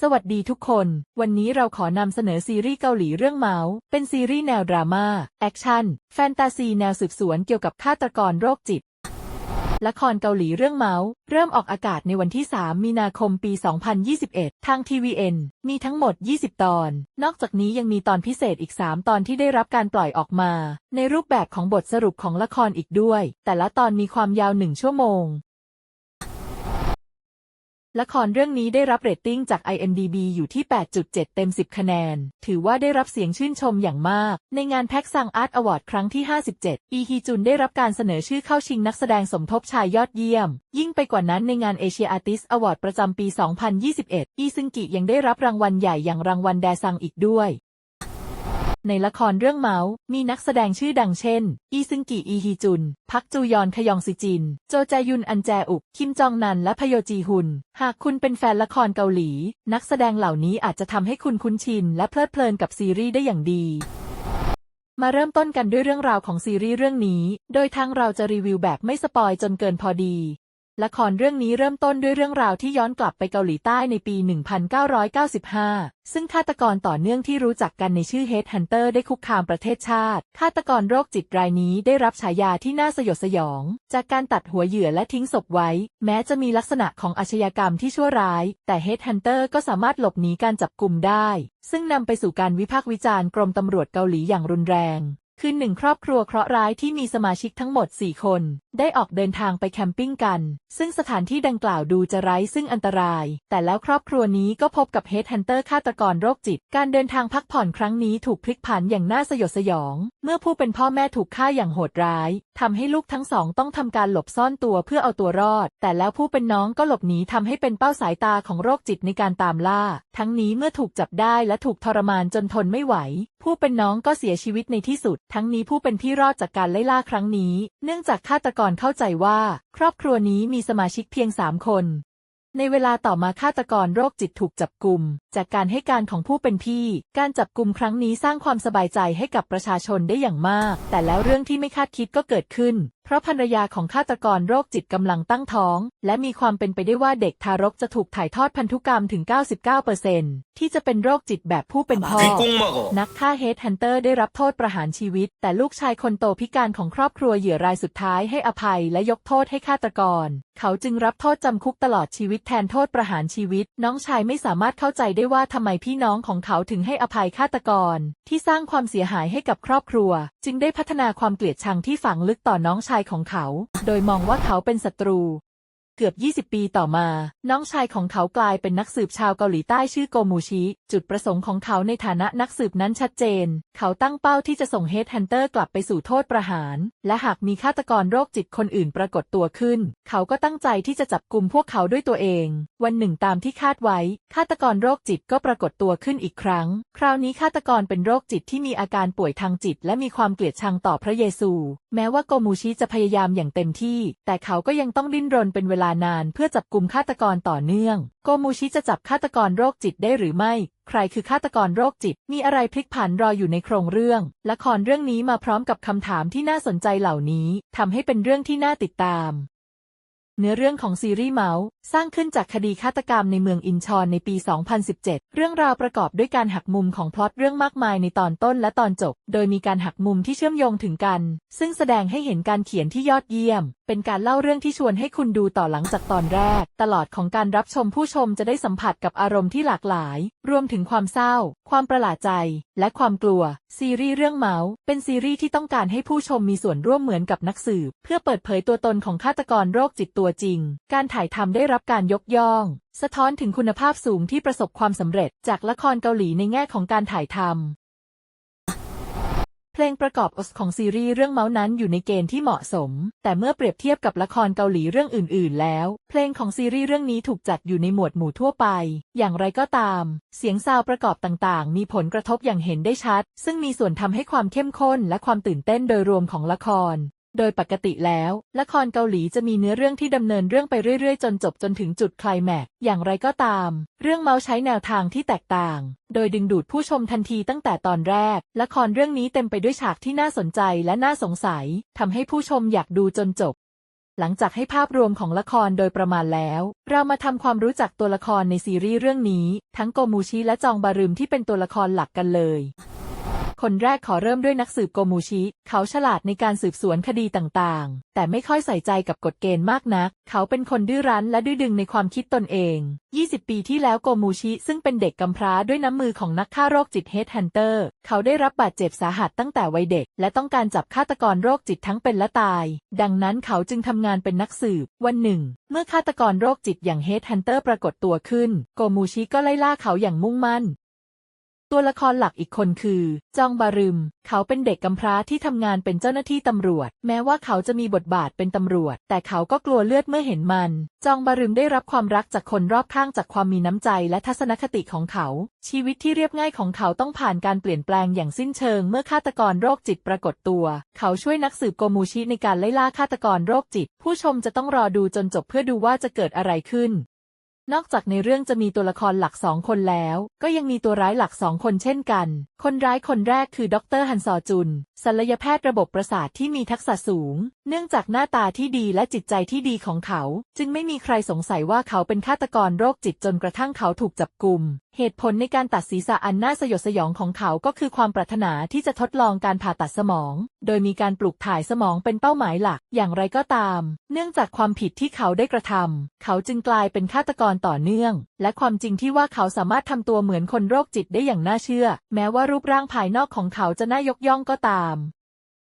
สวัสดีทุกคน วันนี้เราขอนำเสนอซีรีส์เกาหลีเรื่องเมาส์ เป็นซีรีส์แนวดราม่า แอคชั่น แฟนตาซี แนวสืบสวนเกี่ยวกับฆาตกรโรคจิต ละครเกาหลีเรื่องเมาส์ เริ่มออกอากาศในวันที่ 3 มีนาคมปี 2021 ทาง TVN มีทั้งหมด 20 ตอน นอกจากนี้ยังมีตอนพิเศษอีก 3 ตอนที่ได้รับการปล่อยออกมา ในรูปแบบของบทสรุปของละครอีกด้วย แต่ละตอนมีความยาวหนึ่งชั่วโมง ละครเรื่องนี้ได้รับเรตติ้งจาก IMDb อยู่ที่ 8.7 เต็ม 10 คะแนน ถือว่าได้รับเสียงชื่นชมอย่างมาก ในงานแพ็กซังอาร์ตอวอร์ดครั้งที่ 57 อีฮีจุนได้รับการเสนอชื่อเข้าชิงนักแสดงสมทบชายยอดเยี่ยม ยิ่งไปกว่านั้นในงานเอเชียอาร์ติสอวอร์ดประจำปี 2021 อีซึงกิยังได้รับรางวัลใหญ่อย่างรางวัลแดซังอีกด้วย ในละครเรื่องเมาส์มีนักแสดงชื่อดังเช่น อีซึงกิอีฮีจุน พักจูยอนขยองซิจิน โจแจยุนอันแจอุก คิมจองนัน และพโยจีฮุน หากคุณเป็นแฟนละครเกาหลี นักแสดงเหล่านี้อาจจะทำให้คุณคุ้นชิน และเพลิดเพลินกับซีรีส์ได้อย่างดีมาเริ่มต้นกันด้วยเรื่องราวของซีรีส์เรื่องนี้ โดยทางเราจะรีวิวแบบไม่สปอยจนเกินพอดี ละครเรื่องนี้เริ่มต้นด้วยเรื่องราวที่ย้อนกลับไปเกาหลีใต้ในปี 1995 ซึ่งฆาตกรต่อเนื่องที่รู้จักกันในชื่อ Head Hunter ได้คุกคามประเทศชาติ ฆาตกรโรคจิตรายนี้ได้รับฉายาที่น่าสยดสยอง จากการตัดหัวเหยื่อและทิ้งศพไว้ แม้จะมีลักษณะของอาชญากรรมที่ชั่วร้าย แต่ Head Hunter ก็สามารถหลบหนีการจับกลุ่มได้ ซึ่งนำไปสู่การวิพากษ์วิจารณ์กรมตำรวจเกาหลีอย่างรุนแรง คือหนึ่งครอบครัวเคราะห์ร้ายที่มีสมาชิกทั้งหมด 4 คน ได้ออกเดินทางไปแคมปิ้งกัน ซึ่งสถานที่ดังกล่าวดูจะไร้ซึ่งอันตราย แต่แล้วครอบครัวนี้ก็พบกับเฮดฮันเตอร์ฆาตกรโรคจิต การเดินทางพักผ่อนครั้งนี้ถูกพลิกผันอย่างน่าสยดสยอง เมื่อผู้เป็นพ่อแม่ถูกฆ่าอย่างโหดร้ายทำให้ลูกทั้งสองต้องทำการหลบซ่อนตัวเพื่อเอาตัวรอด แต่แล้วผู้เป็นน้องก็หลบหนีทำให้เป็นเป้าสายตาของโรคจิตในการตามล่า ทั้งนี้เมื่อถูกจับได้และถูกทรมานจนทนไม่ไหว ผู้เป็นน้องก็เสียชีวิตในที่สุด ทั้งนี้ผู้เป็นพี่รอดจากการไล่ล่าครั้งนี้ เนื่องจากฆาตกรเข้าใจว่า ครอบครัวนี้มีสมาชิกเพียงสามคน ในเวลาต่อมาฆาตกรโรคจิตถูกจับกลุ่ม จากการให้การของผู้เป็นพี่ การจับกลุ่มครั้งนี้สร้างความสบายใจให้กับประชาชนได้อย่างมาก แต่แล้วเรื่องที่ไม่คาดคิดก็เกิดขึ้นเพราะภรรยาของฆาตกรโรคจิตกำลังตั้งท้อง และมีความเป็นไปได้ว่าเด็กทารกจะถูกถ่ายทอดพันธุกรรมถึง 99%ที่จะเป็นโรคจิตแบบผู้เป็นพ่อ นักฆ่าเฮดฮันเตอร์ได้รับโทษประหารชีวิต แต่ลูกชายคนโตพิการของครอบครัวเหยื่อรายสุดท้ายให้อภัยและยกโทษให้ฆาตกร เขาจึงรับโทษจำคุกตลอดชีวิตแทนโทษประหารชีวิต น้องชายไม่สามารถเข้าใจได้ว่าทำไมพี่น้องของเขาถึงให้อภัยฆาตกร ที่สร้างความเสียหายให้กับครอบครัว จึงได้พัฒนาความเกลียดชังที่ฝังลึกต่อน้องชของเขา โดยมองว่าเขาเป็นศัตรู เกือบ 20 ปีต่อมา น้องชายของเขากลายเป็นนักสืบชาวเกาหลีใต้ชื่อโกมูชิ จุดประสงค์ของเขาในฐานะนักสืบนั้นชัดเจน เขาตั้งเป้าที่จะส่งเฮดฮันเตอร์กลับไปสู่โทษประหาร และหากมีฆาตกรโรคจิตคนอื่นปรากฏตัวขึ้น เขาก็ตั้งใจที่จะจับกลุ่มพวกเขาด้วยตัวเอง วันหนึ่งตามที่คาดไว้ ฆาตกรโรคจิตก็ปรากฏตัวขึ้นอีกครั้ง คราวนี้ฆาตกรเป็นโรคจิตที่มีอาการป่วยทางจิต และมีความเกลียดชังต่อพระเยซู แม้ว่าโกมูชิจะพยายามอย่างเต็มที่ แต่เขาก็ยังต้องดิ้นรนเป็นเวลานานเพื่อจับกลุ่มฆาตกรต่อเนื่อง โกมูชิจะจับฆาตกรโรคจิตได้หรือไม่ ใครคือฆาตกรโรคจิต มีอะไรพลิกผันรออยู่ในโครงเรื่อง ละครเรื่องนี้มาพร้อมกับคำถามที่น่าสนใจเหล่านี้ทำให้เป็นเรื่องที่น่าติดตามเนื้อเรื่องของซีรีส์เมาส์สร้างขึ้นจากคดีฆาตกรรมในเมืองอินชอนในปี 2017 เรื่องราวประกอบด้วยการหักมุมของพล็อตเรื่องมากมายในตอนต้นและตอนจบ โดยมีการหักมุมที่เชื่อมโยงถึงกัน ซึ่งแสดงให้เห็นการเขียนที่ยอดเยี่ยม เป็นการเล่าเรื่องที่ชวนให้คุณดูต่อหลังจากตอนแรก ตลอดของการรับชมผู้ชมจะได้สัมผัสกับอารมณ์ที่หลากหลาย รวมถึงความเศร้า ความประหลาดใจ และความกลัว ซีรีส์เรื่องเมาส์เป็นซีรีส์ที่ต้องการให้ผู้ชมมีส่วนร่วมเหมือนกับนักสืบ เพื่อเปิดเผยตัวตนของฆาตกรโรคจิตตัวจริง การถ่ายทำได้รับการยกย่องสะท้อนถึงคุณภาพสูงที่ประสบความสำเร็จจากละครเกาหลีในแง่ของการถ่ายทำ เพลงประกอบอสของซีรีส์เรื่องเมาส์นั้นอยู่ในเกณฑ์ที่เหมาะสม แต่เมื่อเปรียบเทียบกับละครเกาหลีเรื่องอื่น ๆ แล้ว เพลงของซีรีส์เรื่องนี้ถูกจัดอยู่ในหมวดหมู่ทั่วไป อย่างไรก็ตาม เสียงซาวประกอบต่างๆ มีผลกระทบอย่างเห็นได้ชัด ซึ่งมีส่วนทำให้ความเข้มข้นและความตื่นเต้นโดยรวมของละคร โดยปกติแล้ว ละครเกาหลีจะมีเนื้อเรื่องที่ดำเนินเรื่องไปเรื่อยๆ จนจบจนถึงจุดคลายแม็กซ์อย่างไรก็ตาม เรื่องเมาส์ใช้แนวทางที่แตกต่าง โดยดึงดูดผู้ชมทันทีตั้งแต่ตอนแรก ละครเรื่องนี้เต็มไปด้วยฉากที่น่าสนใจและน่าสงสัยทำให้ผู้ชมอยากดูจนจบ หลังจากให้ภาพรวมของละครโดยประมาณแล้ว เรามาทำความรู้จักตัวละครในซีรีส์เรื่องนี้ ทั้งโกมูชิและจองบารึมที่เป็นตัวละครหลักกันเลย คนแรกขอเริ่มด้วยนักสืบโกมูชิ เขาฉลาดในการสืบสวนคดีต่างๆ แต่ไม่ค่อยใส่ใจกับกฎเกณฑ์มากนัก เขาเป็นคนดื้อรั้นและดื้อดึงในความคิดตนเอง 20 ปีที่แล้วโกมูชิซึ่งเป็นเด็กกำพร้าด้วยน้ำมือของนักฆ่าโรคจิตเฮดฮันเตอร์ เขาได้รับบาดเจ็บสาหัสตั้งแต่วัยเด็ก และต้องการจับฆาตกรโรคจิตทั้งเป็นและตาย ดังนั้นเขาจึงทำงานเป็นนักสืบ วันหนึ่ง เมื่อฆาตกรโรคจิตอย่างเฮดฮันเตอร์ปรากฏตัวขึ้น โกมูชิก็ไล่ล่าเขาอย่างมุ่งมั่น ตัวละครหลักอีกคนคือ จองบารึม เขาเป็นเด็กกำพร้าที่ทำงานเป็นเจ้าหน้าที่ตำรวจ แม้ว่าเขาจะมีบทบาทเป็นตำรวจ แต่เขาก็กลัวเลือดเมื่อเห็นมัน จองบารึมได้รับความรักจากคนรอบข้างจากความมีน้ำใจและทัศนคติของเขา ชีวิตที่เรียบง่ายของเขาต้องผ่านการเปลี่ยนแปลงอย่างสิ้นเชิง เมื่อฆาตกรโรคจิตปรากฏตัว เขาช่วยนักสืบโกมูชิในการไล่ล่าฆาตกรโรคจิต ผู้ชมจะต้องรอดูจนจบเพื่อดูว่าจะเกิดอะไรขึ้น นอกจากในเรื่องจะมีตัวละครหลักสองคนแล้ว ก็ยังมีตัวร้ายหลักสองคนเช่นกัน คนร้ายคนแรกคือดรฮันซอจุน ศัลยแพทย์ระบบประสาทที่มีทักษะสูง เนื่องจากหน้าตาที่ดีและจิตใจที่ดีของเขา จึงไม่มีใครสงสัยว่าเขาเป็นฆาตกรโรคจิตจนกระทั่งเขาถูกจับกลุ่ม เหตุผลในการตัดศีรษะอันน่าสยดสยองของเขาก็คือความปรารถนาที่จะทดลองการผ่าตัดสมอง โดยมีการปลูกถ่ายสมองเป็นเป้าหมายหลัก อย่างไรก็ตาม เนื่องจากความผิดที่เขาได้กระทำเขาจึงกลายเป็นฆาตกรต่อเนื่อง และความจริงที่ว่าเขาสามารถทำตัวเหมือนคนโรคจิตได้อย่างน่าเชื่อ แม้ว่ารูปร่างภายนอกของเขาจะน่ายกย่องก็ตาม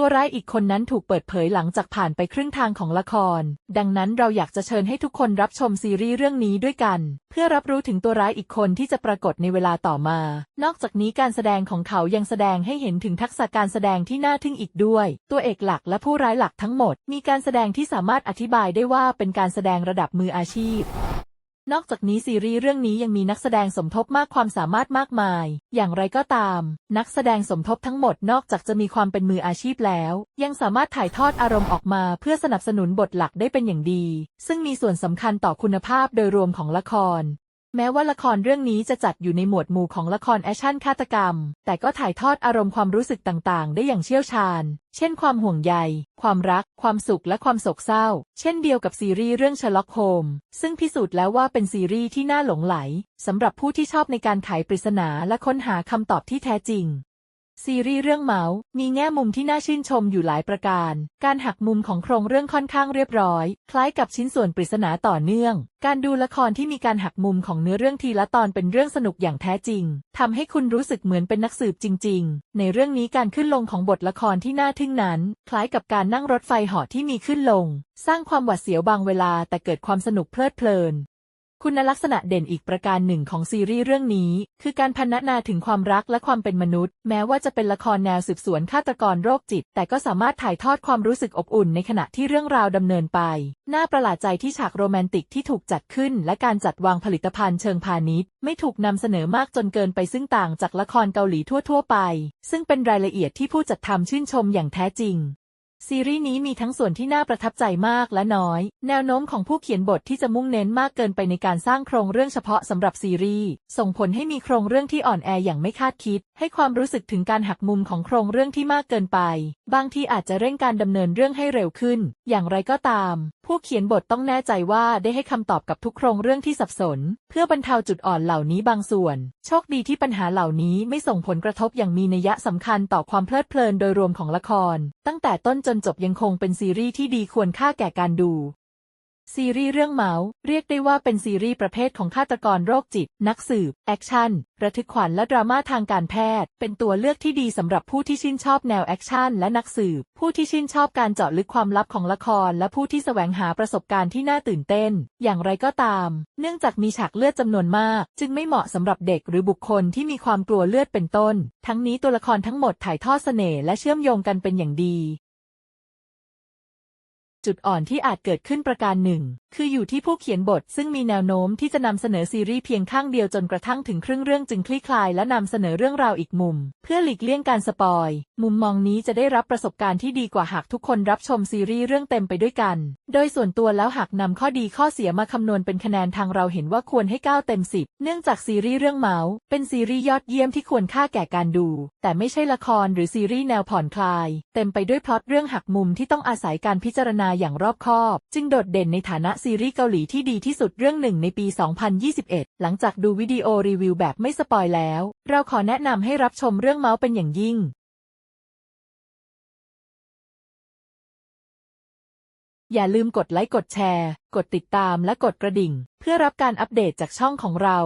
ตัวร้ายอีกคนนั้นถูกเปิดเผยหลังจากผ่านไปครึ่งทางของละคร ดังนั้นเราอยากจะเชิญให้ทุกคนรับชมซีรีส์เรื่องนี้ด้วยกัน เพื่อรับรู้ถึงตัวร้ายอีกคนที่จะปรากฏในเวลาต่อมา นอกจากนี้การแสดงของเขายังแสดงให้เห็นถึงทักษะการแสดงที่น่าทึ่งอีกด้วย ตัวเอกหลักและผู้ร้ายหลักทั้งหมด มีการแสดงที่สามารถอธิบายได้ว่าเป็นการแสดงระดับมืออาชีพ นอกจากนี้ซีรีส์เรื่องนี้ยังมีนักแสดงสมทบมากความสามารถมากมาย อย่างไรก็ตาม นักแสดงสมทบทั้งหมดนอกจากจะมีความเป็นมืออาชีพแล้ว ยังสามารถถ่ายทอดอารมณ์ออกมาเพื่อสนับสนุนบทหลักได้เป็นอย่างดี ซึ่งมีส่วนสำคัญต่อคุณภาพโดยรวมของละคร แม้ว่าละครเรื่องนี้จะจัดอยู่ในหมวดหมู่ของละครแอคชั่นฆาตกรรม แต่ก็ถ่ายทอดอารมณ์ความรู้สึกต่างๆ ได้อย่างเชี่ยวชาญ เช่นความห่วงใย ความรัก ความสุขและความโศกเศร้า เช่นเดียวกับซีรีส์เรื่อง Sherlock Holmes ซึ่งพิสูจน์แล้วว่าเป็นซีรีส์ที่น่าหลงไหลสำหรับผู้ที่ชอบในการไขปริศนาและค้นหาคำตอบที่แท้จริง ซีรีส์เรื่องเมาส์มีแง่มุมที่น่าชื่นชมอยู่หลายประการ การหักมุมของโครงเรื่องค่อนข้างเรียบร้อย คล้ายกับชิ้นส่วนปริศนาต่อเนื่อง การดูละครที่มีการหักมุมของเนื้อเรื่องทีละตอนเป็นเรื่องสนุกอย่างแท้จริงทำให้คุณรู้สึกเหมือนเป็นนักสืบจริง ๆ ในเรื่องนี้การขึ้นลงของบทละครที่น่าทึ่งนั้น คล้ายกับการนั่งรถไฟเหาะที่มีขึ้นลง สร้างความหวาดเสียวบางเวลาแต่เกิดความสนุกเพลิดเพลิน คุณลักษณะเด่นอีกประการหนึ่งของซีรีส์เรื่องนี้ คือการพรรณนาถึงความรักและความเป็นมนุษย์ แม้ว่าจะเป็นละครแนวสืบสวนฆาตกรโรคจิต แต่ก็สามารถถ่ายทอดความรู้สึกอบอุ่นในขณะที่เรื่องราวดำเนินไป น่าประหลาดใจที่ฉากโรแมนติกที่ถูกจัดขึ้น และการจัดวางผลิตภัณฑ์เชิงพาณิชย์ ไม่ถูกนำเสนอมากจนเกินไปซึ่งต่างจากละครเกาหลีทั่วๆไป ซึ่งเป็นรายละเอียดที่ผู้จัดทำชื่นชมอย่างแท้จริง ซีรีส์นี้มีทั้งส่วนที่น่าประทับใจมากและน้อย แนวโน้มของผู้เขียนบทที่จะมุ่งเน้นมากเกินไปในการสร้างโครงเรื่องเฉพาะสำหรับซีรีส์ส่งผลให้มีโครงเรื่องที่อ่อนแออย่างไม่คาดคิด ให้ความรู้สึกถึงการหักมุมของโครงเรื่องที่มากเกินไป บางทีอาจจะเร่งการดำเนินเรื่องให้เร็วขึ้น อย่างไรก็ตาม ผู้เขียนบทต้องแน่ใจว่าได้ให้คำตอบกับทุกโครงเรื่องที่สับสน เพื่อบรรเทาจุดอ่อนเหล่านี้บางส่วน โชคดีที่ปัญหาเหล่านี้ไม่ส่งผลกระทบอย่างมีนัยสำคัญต่อความเพลิดเพลินโดยรวมของละคร ตั้งแต่ต้นจนจบยังคงเป็นซีรีส์ที่ดีควรค่าแก่การดู ซีรีส์เรื่องเมาส์เรียกได้ว่าเป็นซีรีส์ประเภทของฆาตกรโรคจิต นักสืบ แอคชั่น ระทึกขวัญและดราม่าทางการแพทย์ เป็นตัวเลือกที่ดีสำหรับผู้ที่ชื่นชอบแนวแอคชั่นและนักสืบ ผู้ที่ชื่นชอบการเจาะลึกความลับของละคร และผู้ที่แสวงหาประสบการณ์ที่น่าตื่นเต้น อย่างไรก็ตาม เนื่องจากมีฉากเลือดจำนวนมาก จึงไม่เหมาะสำหรับเด็กหรือบุคคลที่มีความกลัวเลือดเป็นต้น ทั้งนี้ตัวละครทั้งหมดถ่ายทอดเสน่ห์และเชื่อมโยงกันเป็นอย่างดี จุดอ่อนที่อาจเกิดขึ้นประการหนึ่ง คืออยู่ที่ผู้เขียนบท ซึ่งมีแนวโน้มที่จะนำเสนอซีรีส์เพียงข้างเดียวจนกระทั่งถึงครึ่งเรื่องจึงคลี่คลายและนำเสนอเรื่องราวอีกมุม เพื่อหลีกเลี่ยงการสปอย มุมมองนี้จะได้รับประสบการณ์ที่ดีกว่าหากทุกคนรับชมซีรีส์เรื่องเต็มไปด้วยกัน โดยส่วนตัวแล้วหากนำข้อดีข้อเสียมาคำนวณเป็นคะแนนทางเราเห็นว่าควรให้ 9 เต็ม 10 เนื่องจากซีรีส์เรื่องเมาส์เป็นซีรีส์ยอดเยี่ยมที่ควรค่าแก่การดู แต่ไม่ใช่ละครหรือซีรีส์แนวผ่อนคลาย เต็มไปด้วยพล็อตเรื่องหักมุมที่ต้องอาศัยการพิจารณาอย่างรอบคอบ จึงโดดเด่นในฐานะซีรีส์เกาหลีที่ดีที่สุดเรื่องหนึ่งในปี 2021 หลังจากดูวิดีโอรีวิวแบบไม่สปอยแล้ว เราขอแนะนำให้รับชมเรื่องเมาส์เป็นอย่างยิ่งอย่าลืมกดไลค์กดแชร์ กดติดตามและกดกระดิ่ง เพื่อรับการอัปเดตจากช่องของเรา